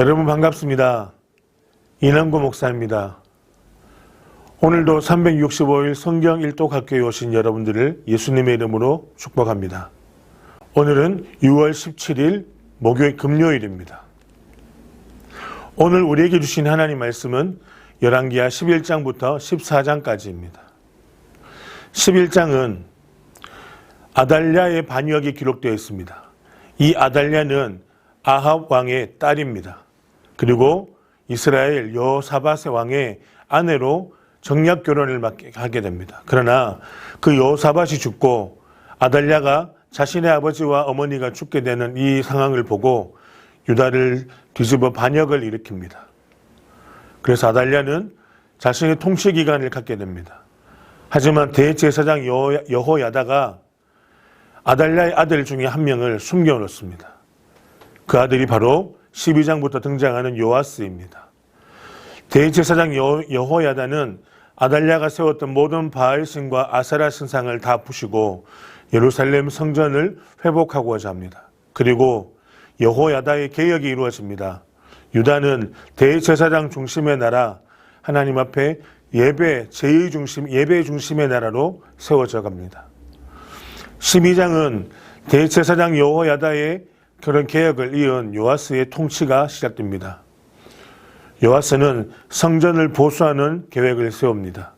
여러분 반갑습니다. 이남구 목사입니다. 오늘도 365일 성경 일독 학교에 오신 여러분들을 예수님의 이름으로 축복합니다. 오늘은 6월 17일 목요일 금요일입니다. 오늘 우리에게 주신 하나님 말씀은 열왕기하 11장부터 14장까지입니다. 11장은 아달랴의 반역이 기록되어 있습니다. 이 아달랴는 아합 왕의 딸입니다. 그리고 이스라엘 여호사밧의 왕의 아내로 정략 결혼을 하게 됩니다. 그러나 그 여호사밧이 죽고 아달랴가 자신의 아버지와 어머니가 죽게 되는 이 상황을 보고 유다를 뒤집어 반역을 일으킵니다. 그래서 아달랴는 자신의 통치 기간을 갖게 됩니다. 하지만 대제사장 여호야다가 아달랴의 아들 중에 한 명을 숨겨놓습니다. 그 아들이 바로 12장부터 등장하는 요아스입니다. 대제사장 여호야다는 아달랴가 세웠던 모든 바알 신과 아사라 신상을 다 부시고 예루살렘 성전을 회복하고자 합니다. 그리고 여호야다의 개혁이 이루어집니다. 유다는 대제사장 중심의 나라, 하나님 앞에 예배, 제의 중심, 예배 중심의 나라로 세워져 갑니다. 12장은 대제사장 여호야다의 그런 개혁을 이은 요아스의 통치가 시작됩니다. 요아스는 성전을 보수하는 계획을 세웁니다.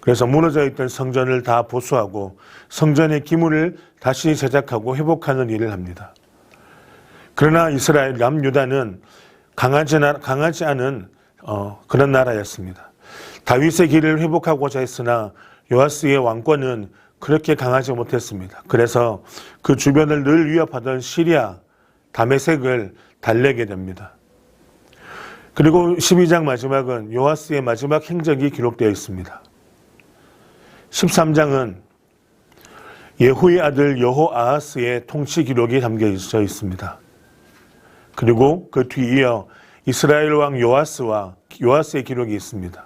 그래서 무너져 있던 성전을 다 보수하고 성전의 기물을 다시 제작하고 회복하는 일을 합니다. 그러나 이스라엘 남유다는 강하지, 강하지 않은 어, 그런 나라였습니다. 다윗의 길을 회복하고자 했으나 요아스의 왕권은 그렇게 강하지 못했습니다. 그래서 그 주변을 늘 위협하던 시리아, 다메색을 달래게 됩니다. 그리고 12장 마지막은 요아스의 마지막 행적이 기록되어 있습니다. 13장은 예후의 아들 여호아하스의 통치 기록이 담겨 있어 있습니다. 그리고 그 뒤이어 이스라엘 왕 요아스와 요아스의 기록이 있습니다.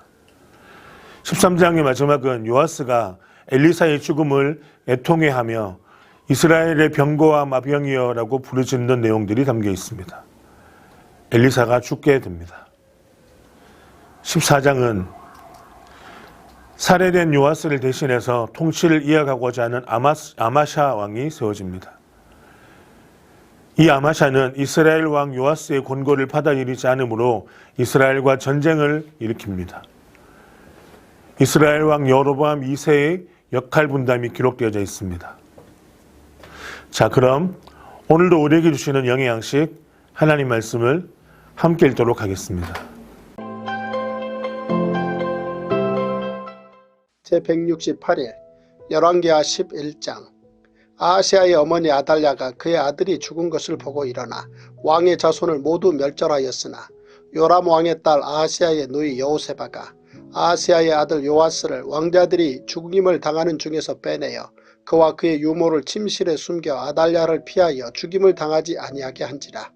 13장의 마지막은 요아스가 엘리사의 죽음을 애통해하며 이스라엘의 병거와 마병이여라고 부르짖는 내용들이 담겨 있습니다. 엘리사가 죽게 됩니다. 14장은 살해된 요아스를 대신해서 통치를 이어가고자 하는 아마샤 왕이 세워집니다. 이 아마샤는 이스라엘 왕 요아스의 권고를 받아들이지 않으므로 이스라엘과 전쟁을 일으킵니다. 이스라엘 왕 여로보암 2세의 역할 분담이 기록되어져 있습니다. 자, 그럼 오늘도 우리에게 주시는 영양식 하나님 말씀을 함께 읽도록 하겠습니다. 제 168일 열왕기하 11장 아하시아의 어머니 아달랴가 그의 아들이 죽은 것을 보고 일어나 왕의 자손을 모두 멸절하였으나 요람 왕의 딸 아하시아의 누이 여호세바가 아하시아의 아들 요아스를 왕자들이 죽임을 당하는 중에서 빼내어 그와 그의 유모를 침실에 숨겨 아달랴를 피하여 죽임을 당하지 아니하게 한지라.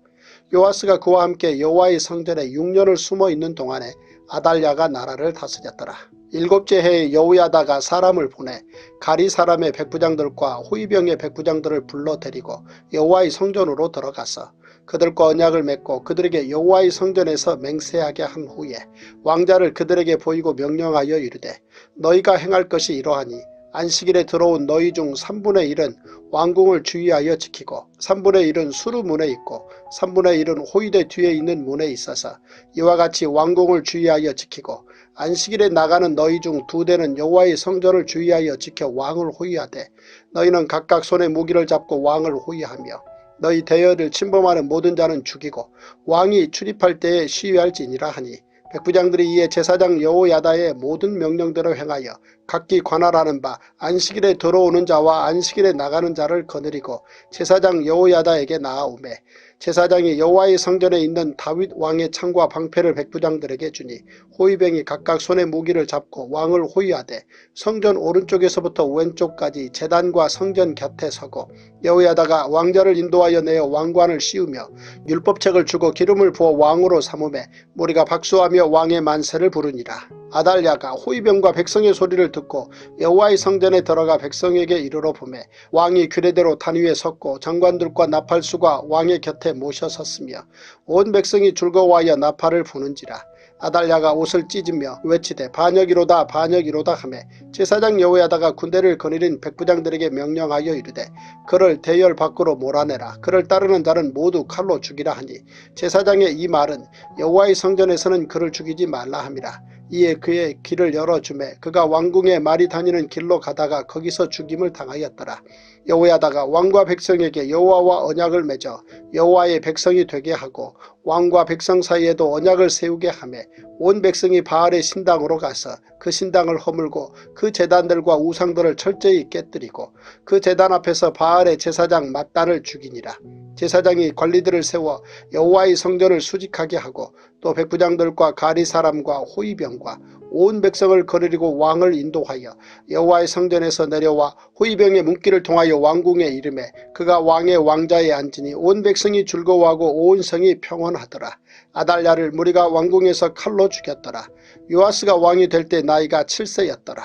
요아스가 그와 함께 여호와의 성전에 6년을 숨어 있는 동안에 아달랴가 나라를 다스렸더라. 일곱째 해에 여우야다가 사람을 보내 가리 사람의 백부장들과 호위병의 백부장들을 불러 데리고 여호와의 성전으로 들어가서 그들과 언약을 맺고 그들에게 여호와의 성전에서 맹세하게 한 후에 왕자를 그들에게 보이고 명령하여 이르되 너희가 행할 것이 이러하니 안식일에 들어온 너희 중 3분의 1은 왕궁을 주의하여 지키고 3분의 1은 수루문에 있고 3분의 1은 호위대 뒤에 있는 문에 있어서 이와 같이 왕궁을 주의하여 지키고 안식일에 나가는 너희 중 두 대는 여호와의 성전을 주의하여 지켜 왕을 호위하되 너희는 각각 손에 무기를 잡고 왕을 호위하며 너희 대여를 침범하는 모든 자는 죽이고 왕이 출입할 때에 시위할지니라 하니 백부장들이 이에 제사장 여호야다의 모든 명령대로 행하여 각기 관할하는 바 안식일에 들어오는 자와 안식일에 나가는 자를 거느리고 제사장 여호야다에게 나아오매 제사장이 여호와의 성전에 있는 다윗 왕의 창과 방패를 백부장들에게 주니 호위병이 각각 손에 무기를 잡고 왕을 호위하되 성전 오른쪽에서부터 왼쪽까지 재단과 성전 곁에 서고 여호야다가 왕자를 인도하여 내어 왕관을 씌우며 율법책을 주고 기름을 부어 왕으로 삼음에 무리가 박수하며 왕의 만세를 부르니라. 아달랴가 호위병과 백성의 소리를 듣고 여호와의 성전에 들어가 백성에게 이르러 보매 왕이 규례대로 단 위에 섰고 장관들과 나팔수가 왕의 곁에 모셔 섰으며 온 백성이 즐거워하여 나팔을 부는지라 아달랴가 옷을 찢으며 외치되 반역이로다 반역이로다 하매 제사장 여호야다가 군대를 거느린 백부장들에게 명령하여 이르되 그를 대열 밖으로 몰아내라. 그를 따르는 자는 모두 칼로 죽이라 하니 제사장의 이 말은 여호와의 성전에서는 그를 죽이지 말라 함이라 이에 그의 길을 열어주매 그가 왕궁에 말이 다니는 길로 가다가 거기서 죽임을 당하였더라. 여호야다가 왕과 백성에게 여호와와 언약을 맺어 여호와의 백성이 되게 하고 왕과 백성 사이에도 언약을 세우게 하매 온 백성이 바알의 신당으로 가서 그 신당을 허물고 그 제단들과 우상들을 철저히 깨뜨리고 그 제단 앞에서 바알의 제사장 mat단을 죽이니라. 제사장이 관리들을 세워 여호와의 성전을 수직하게 하고 또 백부장들과 가리 사람과 호위병과 온 백성을 거느리고 왕을 인도하여 여호와의 성전에서 내려와 호위병의 문기를 통하여 왕궁에 이름에 그가 왕의 왕자에 앉으니 온 백성이 즐거워하고 온 성이 평온하더라. 아달랴를 무리가 왕궁에서 칼로 죽였더라. 요아스가 왕이 될 때 나이가 7세였더라.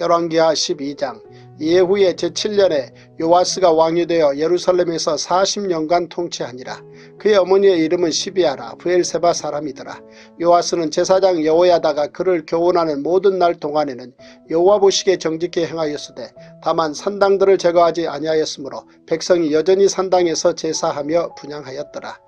열왕기하 12장 예후의 제7년에 요아스가 왕이 되어 예루살렘에서 40년간 통치하니라. 그의 어머니의 이름은 시비아라 브엘세바 사람이더라. 요아스는 제사장 여호야다가 그를 교훈하는 모든 날 동안에는 여호와 보시기에 정직히 행하였으되 다만 산당들을 제거하지 아니하였으므로 백성이 여전히 산당에서 제사하며 분양하였더라.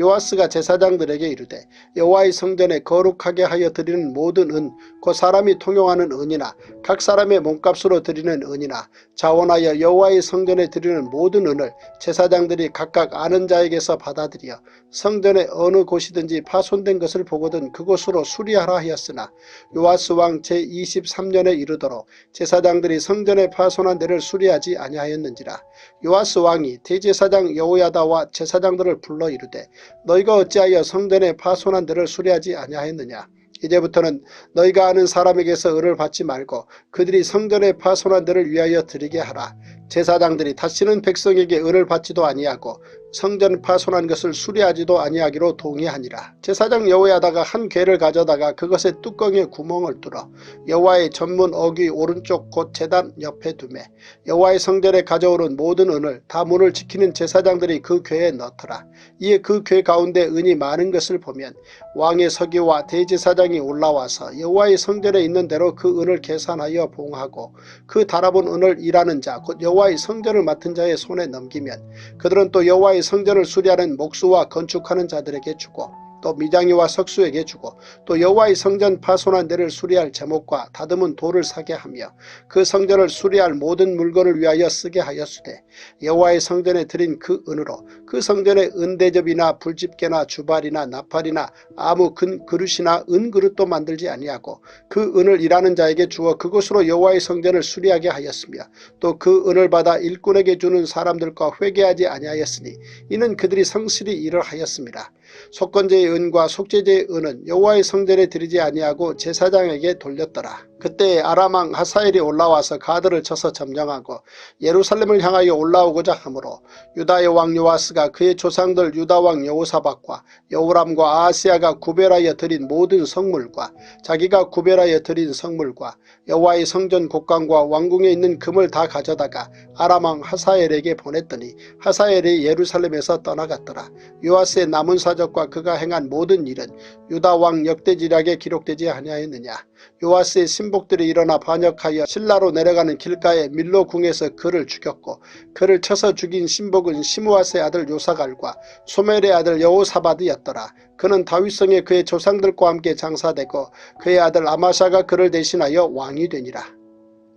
요아스가 제사장들에게 이르되 여호와의 성전에 거룩하게 하여 드리는 모든 은 그 사람이 통용하는 은이나 각 사람의 몸값으로 드리는 은이나 자원하여 여호와의 성전에 드리는 모든 은을 제사장들이 각각 아는 자에게서 받아들여 성전의 어느 곳이든지 파손된 것을 보거든 그곳으로 수리하라 하였으나 요아스 왕 제23년에 이르도록 제사장들이 성전에 파손한 데를 수리하지 아니하였는지라 요아스 왕이 대제사장 여호야다와 제사장들을 불러 이르되 너희가 어찌하여 성전에 파손한 데를 수리하지 아니하였느냐 이제부터는 너희가 아는 사람에게서 을을 받지 말고 그들이 성전에 파손한 데를 위하여 드리게 하라. 제사장들이 다시는 백성에게 을을 받지도 아니하고 성전 파손한 것을 수리하지도 아니하기로 동의하니라. 제사장 여호야다가 한 괴를 가져다가 그것의 뚜껑에 구멍을 뚫어 여호와의 전문 어귀 오른쪽 곧 제단 옆에 두매 여호와의 성전에 가져오는 모든 은을 다 문을 지키는 제사장들이 그 괴에 넣더라. 이에 그 괴 가운데 은이 많은 것을 보면 왕의 서기와 대제사장이 올라와서 여호와의 성전에 있는 대로 그 은을 계산하여 봉하고 그 달아본 은을 일하는 자 곧 여호와의 성전을 맡은 자의 손에 넘기면 그들은 또 여호와의 성전을 수리하는 목수와 건축하는 자들에게 주고 또 미장이와 석수에게 주고 또 여호와의 성전 파손한 데를 수리할 제목과 다듬은 돌을 사게 하며 그 성전을 수리할 모든 물건을 위하여 쓰게 하였으되 여호와의 성전에 드린 그 은으로 그 성전의 은대접이나 불집게나 주발이나 나팔이나 아무 근 그릇이나 은그릇도 만들지 아니하고 그 은을 일하는 자에게 주어 그것으로 여호와의 성전을 수리하게 하였으며 또 그 은을 받아 일꾼에게 주는 사람들과 회개하지 아니하였으니 이는 그들이 성실히 일을 하였습니다. 속건제의 은과 속죄제의 은은 여호와의 성전에 드리지 아니하고 제사장에게 돌렸더라. 그때 아람왕 하사엘이 올라와서 가드를 쳐서 점령하고 예루살렘을 향하여 올라오고자 하므로 유다의 왕 요아스가 그의 조상들 유다왕 여호사박과 여호람과 아하시아가 구별하여 드린 모든 성물과 자기가 구별하여 드린 성물과 여호와의 성전 곡간과 왕궁에 있는 금을 다 가져다가 아람왕 하사엘에게 보냈더니 하사엘이 예루살렘에서 떠나갔더라. 요아스의 남은 사적과 그가 행한 모든 일은 유다왕 역대지략에 기록되지 아니하였느냐. 요아스의 신복들이 일어나 반역하여 신라로 내려가는 길가에 밀로 궁에서 그를 죽였고 그를 쳐서 죽인 신복은 시므아스의 아들 요사갈과 소멜의 아들 여호사바드였더라. 그는 다윗성에 그의 조상들과 함께 장사되고 그의 아들 아마샤가 그를 대신하여 왕이 되니라.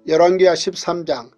열왕기하 13장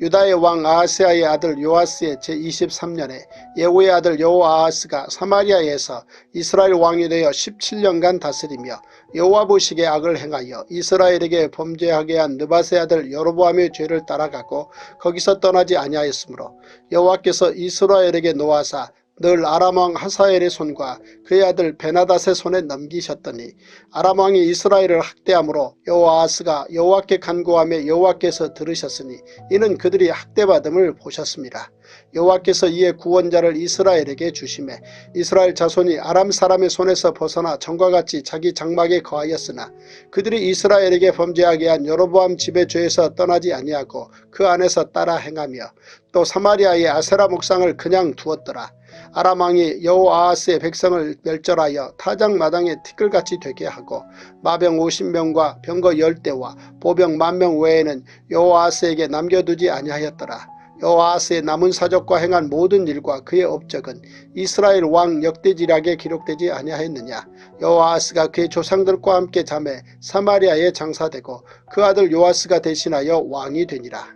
유다의 왕 아하스야의 아들 요아스의 제23년에 예후의 아들 여호아하스가 사마리아에서 이스라엘 왕이 되어 17년간 다스리며 여호와 보시기에 악을 행하여 이스라엘에게 범죄하게 한 느바세 아들 여로보암의 죄를 따라가고 거기서 떠나지 아니하였으므로 여호와께서 이스라엘에게 노하사 늘 아람 왕 하사엘의 손과 그의 아들 베나닷의 손에 넘기셨더니 아람 왕이 이스라엘을 학대함으로 여호아하스가 여호와께 간구하며 여호와께서 들으셨으니 이는 그들이 학대받음을 보셨습니다. 여호와께서 이에 구원자를 이스라엘에게 주심에 이스라엘 자손이 아람 사람의 손에서 벗어나 전과 같이 자기 장막에 거하였으나 그들이 이스라엘에게 범죄하게 한 여로보암 집의 죄에서 떠나지 아니하고 그 안에서 따라 행하며 또 사마리아의 아세라 목상을 그냥 두었더라. 아람 왕이 여호아하스의 백성을 멸절하여 타작 마당에 티끌같이 되게 하고 마병 50명과 병거 10대와 보병 만명 외에는 여호아하스에게 남겨두지 아니하였더라. 여호아하스의 남은 사적과 행한 모든 일과 그의 업적은 이스라엘 왕 역대지략에 기록되지 아니하였느냐. 여호아하스가 그의 조상들과 함께 잠에 사마리아에 장사되고 그 아들 요아스가 대신하여 왕이 되니라.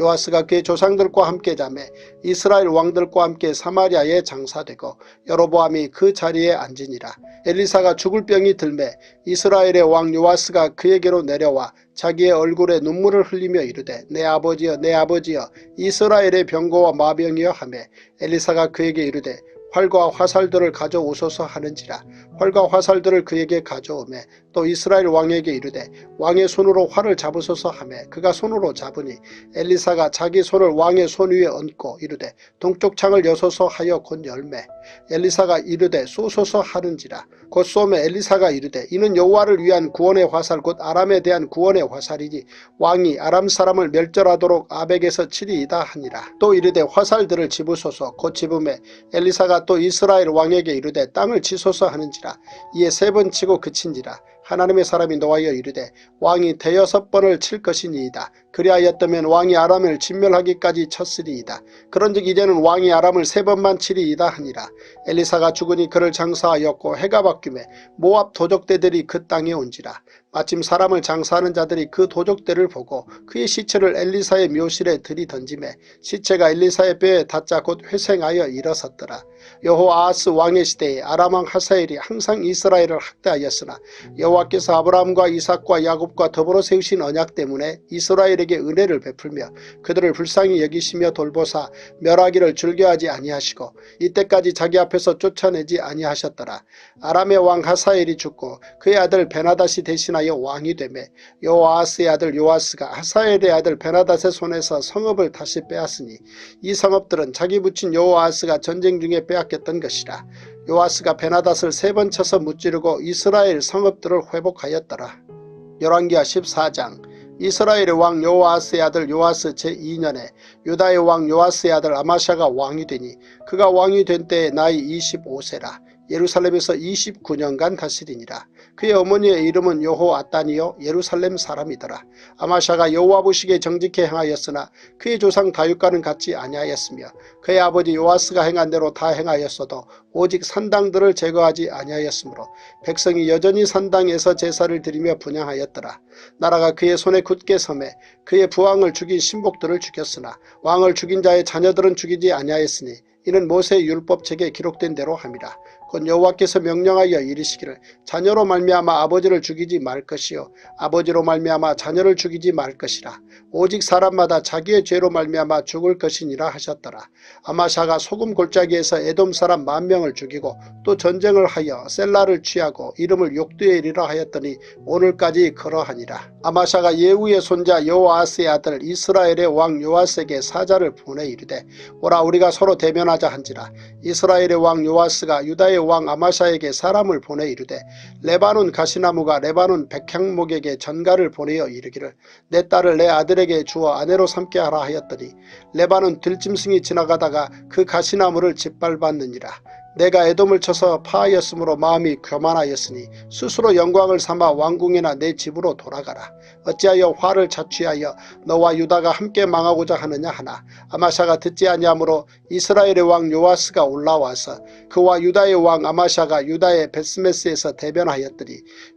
요아스가 그의 조상들과 함께 잠에 이스라엘 왕들과 함께 사마리아에 장사되고 여로보암이 그 자리에 앉으니라. 엘리사가 죽을 병이 들매 이스라엘의 왕 요아스가 그에게로 내려와 자기의 얼굴에 눈물을 흘리며 이르되 내 아버지여 내 아버지여 이스라엘의 병거와 마병이여 하매 엘리사가 그에게 이르되 활과 화살들을 가져오소서 하는지라. 활과 화살들을 그에게 가져오매 또 이스라엘 왕에게 이르되 왕의 손으로 활을 잡으소서 하매 그가 손으로 잡으니 엘리사가 자기 손을 왕의 손 위에 얹고 이르되 동쪽 창을 여소서 하여 곧 열매. 엘리사가 이르되 쏘소서 하는지라. 곧 쏘매 엘리사가 이르되 이는 여호와를 위한 구원의 화살 곧 아람에 대한 구원의 화살이니 왕이 아람 사람을 멸절하도록 아벡에서 치리이다 하니라. 또 이르되 화살들을 집으소서. 곧 집음에 엘리사가 또 이스라엘 왕에게 이르되 땅을 치소서 하는지라 이에 세 번 치고 그친지라 하나님의 사람이 노하여 이르되 왕이 대여섯 번을 칠 것이니이다. 그리하였다면 왕이 아람을 진멸하기까지 쳤으리이다. 그런즉 이제는 왕이 아람을 세 번만 치리이다 하니라. 엘리사가 죽으니 그를 장사하였고 해가 바뀌매 모압 도적대들이 그 땅에 온지라. 마침 사람을 장사하는 자들이 그 도적대를 보고 그의 시체를 엘리사의 묘실에 들이던지매 시체가 엘리사의 뼈에 닿자 곧 회생하여 일어섰더라. 여호아하스 왕의 시대에 아람왕 하사엘이 항상 이스라엘을 학대하였으나 여호와께서 아브라함과 이삭과 야곱과 더불어 세우신 언약 때문에 이스라엘에게 은혜를 베풀며 그들을 불쌍히 여기시며 돌보사 멸하기를 즐겨하지 아니하시고 이때까지 자기 앞에서 쫓아내지 아니하셨더라. 아람의 왕 하사엘이 죽고 그의 아들 베나닷이 대신하 여 왕이 되매 여호아하스의 아들 요아스가 하사엘의 아들 베나닷의 손에서 성읍을 다시 빼앗으니 이 성읍들은 자기 부친 여호아하스가 전쟁 중에 빼앗겼던 것이라. 요아스가 베나닷을 세 번 쳐서 무찌르고 이스라엘 성읍들을 회복하였더라. 열왕기하 14장 이스라엘의 왕 요아스의 아들 요아스 제2년에 유다의 왕 요아스의 아들 아마샤가 왕이 되니 그가 왕이 된 때에 나이 25세라. 예루살렘에서 29년간 다스리니라. 그의 어머니의 이름은 여호 아따니요 예루살렘 사람이더라. 아마샤가 여호와 보시기에 정직히 행하였으나 그의 조상 다윗과는 같지 아니하였으며 그의 아버지 요아스가 행한 대로 다 행하였어도 오직 산당들을 제거하지 아니하였으므로 백성이 여전히 산당에서 제사를 드리며 분양하였더라. 나라가 그의 손에 굳게 섬에 그의 부왕을 죽인 신복들을 죽였으나 왕을 죽인 자의 자녀들은 죽이지 아니하였으니 이는 모세의 율법책에 기록된 대로 함이라. 곧 여호와께서 명령하여 이르시기를 자녀로 말미암아 아버지를 죽이지 말 것이요 아버지로 말미암아 자녀를 죽이지 말 것이라. 오직 사람마다 자기의 죄로 말미암아 죽을 것이니라 하셨더라. 아마샤가 소금 골짜기에서 에돔 사람 만 명을 죽이고 또 전쟁을 하여 셀라를 취하고 이름을 욕두엘이라 하였더니 오늘까지 그러하니라. 아마샤가 예후의 손자 여호아스의 아들 이스라엘의 왕 요아스에게 사자를 보내 이르되 오라 우리가 서로 대면하자 한지라. 이스라엘의 왕 요아스가 유다의 왕 아마샤에게 사람을 보내 이르되 레바논 가시나무가 레바논 백향목에게 전가를 보내어 이르기를 내 딸을 내 아들 에게 주어 아내로 삼게 하라 하였더니 레바논 들짐승이 지나가다가 그 가시나무를 짓밟았느니라. 내가 에돔을 쳐서 파하였으므로 마음이 교만하였으니 스스로 영광을 삼아 왕궁이나 내 집으로 돌아가라. 어찌하여 화를 자취하여 너와 유다가 함께 망하고자 하느냐 하나 아마샤가 듣지 아니하므로 이스라엘의 왕 요아스가 올라와서 그와 유다의 왕 아마샤가 유다의 베스메스에서 대변하였더니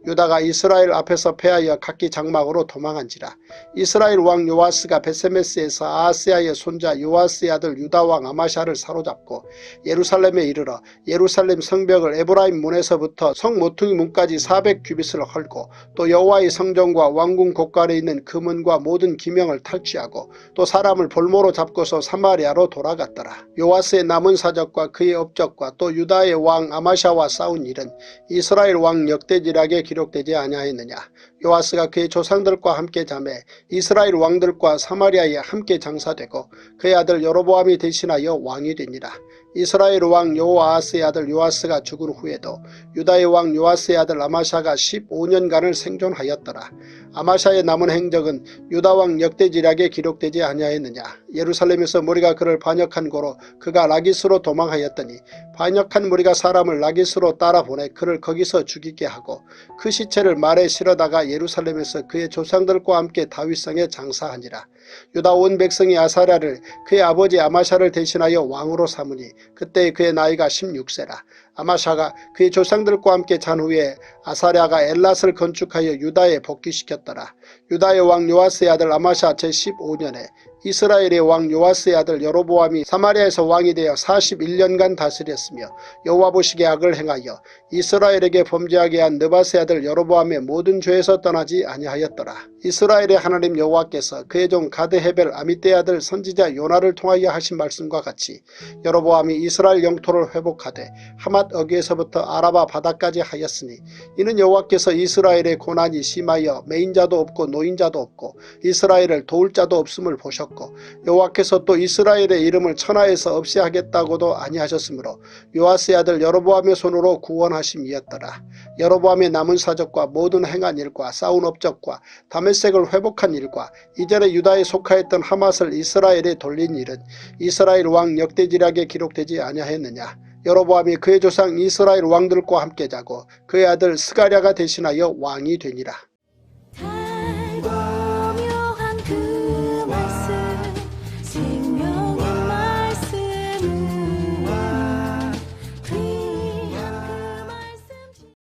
유다가 이스라엘 앞에서 패하여 각기 장막으로 도망한지라 이스라엘 왕 요아스가 베스메스에서 아하스야의 손자 요아스의 아들 유다 왕 아마샤를 사로잡고 예루살렘에 이르러 예루살렘 성벽을 에브라임 문에서부터 성 모퉁이 문까지 400규빗을 헐고 또 여호와의 성전과 왕궁 곳간에 있는 금은과 모든 기명을 탈취하고 또 사람을 볼모로 잡고서 사마리아로 돌아갔더라. 요아스의 남은 사적과 그의 업적과 또 유다의 왕 아마샤와 싸운 일은 이스라엘 왕 역대지락에 기록되지 아니하였느냐. 요아스가 그의 조상들과 함께 잠에 이스라엘 왕들과 사마리아에 함께 장사되고 그의 아들 여로보암이 대신하여 왕이 되니라. 이스라엘 왕 요아스의 아들 요아스가 죽은 후에도 유다의 왕 요아스의 아들 아마샤가 15년간을 생존하였더라. 아마샤의 남은 행적은 유다 왕 역대지략에 기록되지 아니하였느냐. 예루살렘에서 무리가 그를 반역한 고로 그가 라기스로 도망하였더니 반역한 무리가 사람을 라기스로 따라 보내 그를 거기서 죽이게 하고 그 시체를 말에 실어다가 예루살렘에서 그의 조상들과 함께 다윗성에 장사하니라. 유다 온 백성이 아사랴를 그의 아버지 아마샤를 대신하여 왕으로 삼으니 그때 그의 나이가 16세라. 아마샤가 그의 조상들과 함께 잔 후에 아사랴가 엘랏을 건축하여 유다에 복귀시켰더라. 유다의 왕 요아스의 아들 아마샤 제15년에 이스라엘의 왕 요아스의 아들 여로보암이 사마리아에서 왕이 되어 41년간 다스렸으며 여호와 보시기에 악을 행하여 이스라엘에게 범죄하게 한 느바스의 아들 여로보암의 모든 죄에서 떠나지 아니하였더라. 이스라엘의 하나님 여호와께서 그의 종 가드 헤벨 아미떼 아들 선지자 요나를 통하여 하신 말씀과 같이 여로보암이 이스라엘 영토를 회복하되 하맛 어귀에서부터 아라바 바다까지 하였으니 이는 여호와께서 이스라엘의 고난이 심하여 매인자도 없고 노인자도 없고 이스라엘을 도울 자도 없음을 보셨고 여호와께서 또 이스라엘의 이름을 천하에서 없이 하겠다고도 아니하셨으므로 요아스의 아들 여로보암의 손으로 구원하심이었더라. 여로보암의 남은 사적과 모든 행한 일과 싸운 업적과 다 메섹을 회복한 일과 이전에 유다에 속하였던 하맛을 이스라엘에 돌린 일은 이스라엘 왕 역대지략에 기록되지 아니하였느냐. 여로보암이 그의 조상 이스라엘 왕들과 함께 자고 그의 아들 스가랴가 대신하여 왕이 되니라.